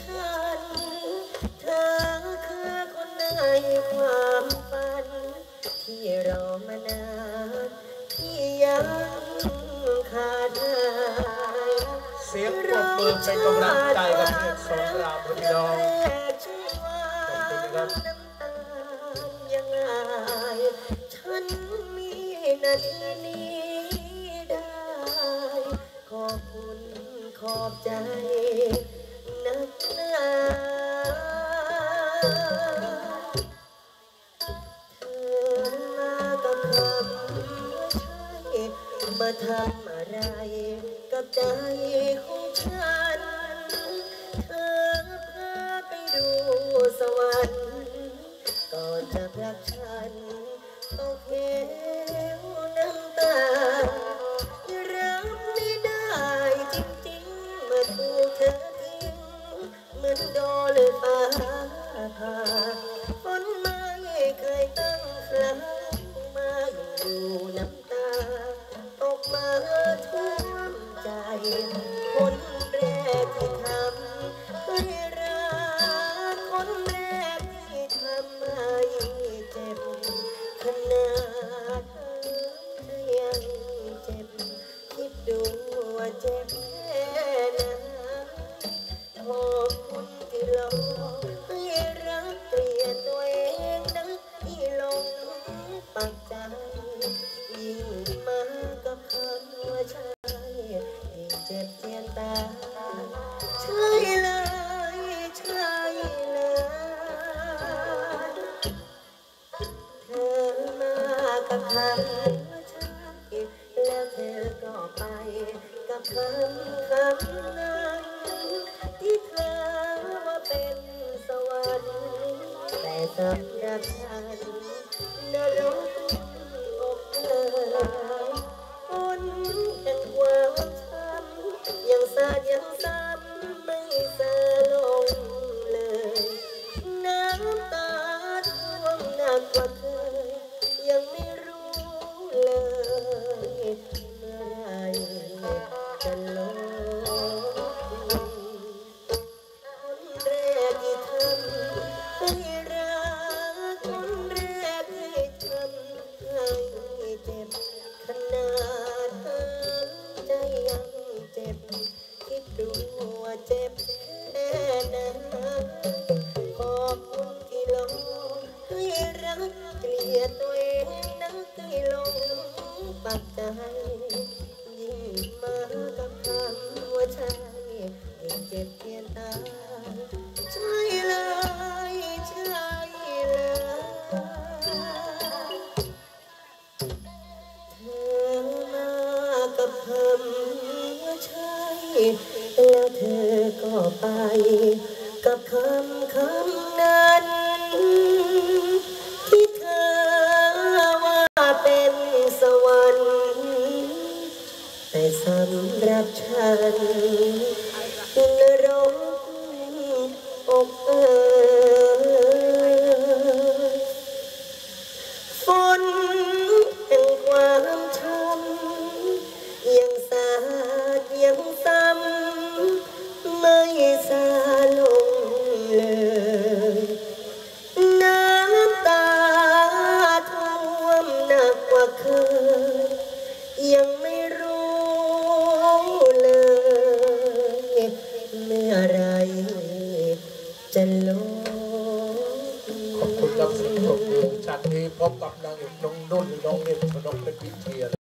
ฉัน เธอคือคนในความฝัน ที่รอมานานที่ยังขาดหายเสียงปรบมือเป็นกำลังใจกับเพลงสอนรามพี่น้องขอบคุณนะครับน้ำตายังไงฉันมีนาทีนี้ได้ ขอบคุณขอบใจ มากับคำใช่มาทำอะไรกับใจของฉัน เธอพาไปดูสวรรค์ ก่อนจะรักฉันต้องเหว คนแรกที่ทำให้รักคนแรกที่ทำให้เจ็บขนาดเธอยังเจ็บคิดดูว่าเจ็บ กับคำว่าใช่แล้วเธอก็ไป กับคำคำนั้นที่เธอว่าเป็นสวรรค์แต่สำหรับฉันนรกอกเอ่ยฝนแห่งความช้ำยังสาดยังซ้ำไม่สาลงเลย น้ำตาท่วมหนักกว่าเคย ปักใจยิ่งมากับคำว่าใช่ยิ่งเจ็บเพียนตายใช่เลยใช่เลยเธอมากับคำว่าใช่แล้วเธอก็ไป กับคำคำนั้นำห នឹងគ្រប់ដល់ស្រីគ្រប់ចាត់ទេពបតដល់ក្នុងនោះក្នុងនេះក្នុងព្រឹត្តិវិទ្យា